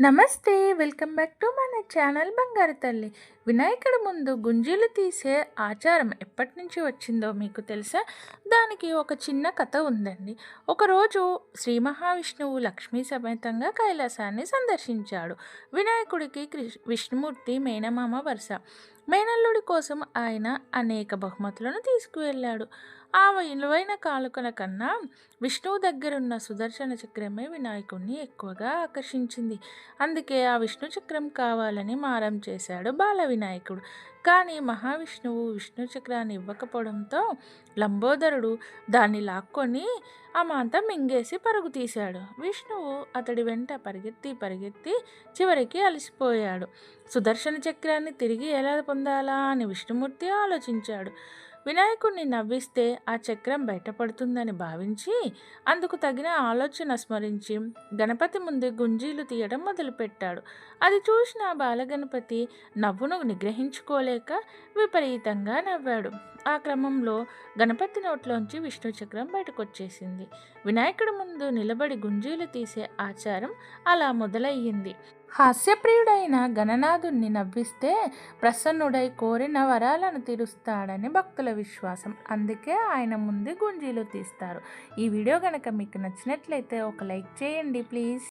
నమస్తే welcome back to మన channel బంగారు తల్లి. వినాయకుడి ముందు గుంజీలు తీసే ఆచారం ఎప్పటి నుంచి వచ్చిందో మీకు తెలుసా? దానికి ఒక చిన్న కథ ఉందండి. ఒకరోజు శ్రీ మహావిష్ణువు లక్ష్మీ సమేతంగా కైలాసాన్ని సందర్శించాడు. వినాయకుడికి కృష్ణ విష్ణుమూర్తి మేనమామ వరుస. మేనల్లుడి కోసం ఆయన అనేక బహుమతులను తీసుకువెళ్ళాడు. ఆ విలువైన కాలుకల కన్నా విష్ణువు దగ్గరున్న సుదర్శన చక్రమే వినాయకుణ్ణి ఎక్కువగా ఆకర్షించింది. అందుకే ఆ విష్ణు చక్రం కావాలని మారం చేశాడు బాల వినాయకుడు. కానీ మహావిష్ణువు విష్ణు చక్రాన్ని ఇవ్వకపోవడంతో లంబోదరుడు దాన్ని లాక్కొని ఆ మాంత మింగేసి పరుగు తీశాడు. విష్ణువు అతడి వెంట పరిగెత్తి పరిగెత్తి చివరికి అలసిపోయాడు. సుదర్శన చక్రాన్ని తిరిగి ఎలా పొందాలా అని విష్ణుమూర్తి ఆలోచించాడు. వినాయకుణ్ణి నవ్విస్తే ఆ చక్రం బయటపడుతుందని భావించి అందుకు తగిన ఆలోచన స్మరించి గణపతి ముందు గుంజీలు తీయడం మొదలుపెట్టాడు. అది చూసిన బాలగణపతి నవ్వును నిగ్రహించుకోలేక విపరీతంగా నవ్వాడు. ఆ క్రమంలో గణపతి నోట్లోంచి విష్ణు చక్రం బయటకొచ్చేసింది. వినాయకుడి ముందు నిలబడి గుంజీలు తీసే ఆచారం అలా మొదలయ్యింది. హాస్యప్రియుడైన గణనాథుణ్ణి నవ్విస్తే ప్రసన్నుడై కోరిన వరాలను తీరుస్తాడని భక్తుల విశ్వాసం. అందుకే ఆయన ముందు గుంజీలు తీస్తారు. ఈ వీడియో కనుక మీకు నచ్చినట్లయితే ఒక లైక్ చేయండి ప్లీజ్.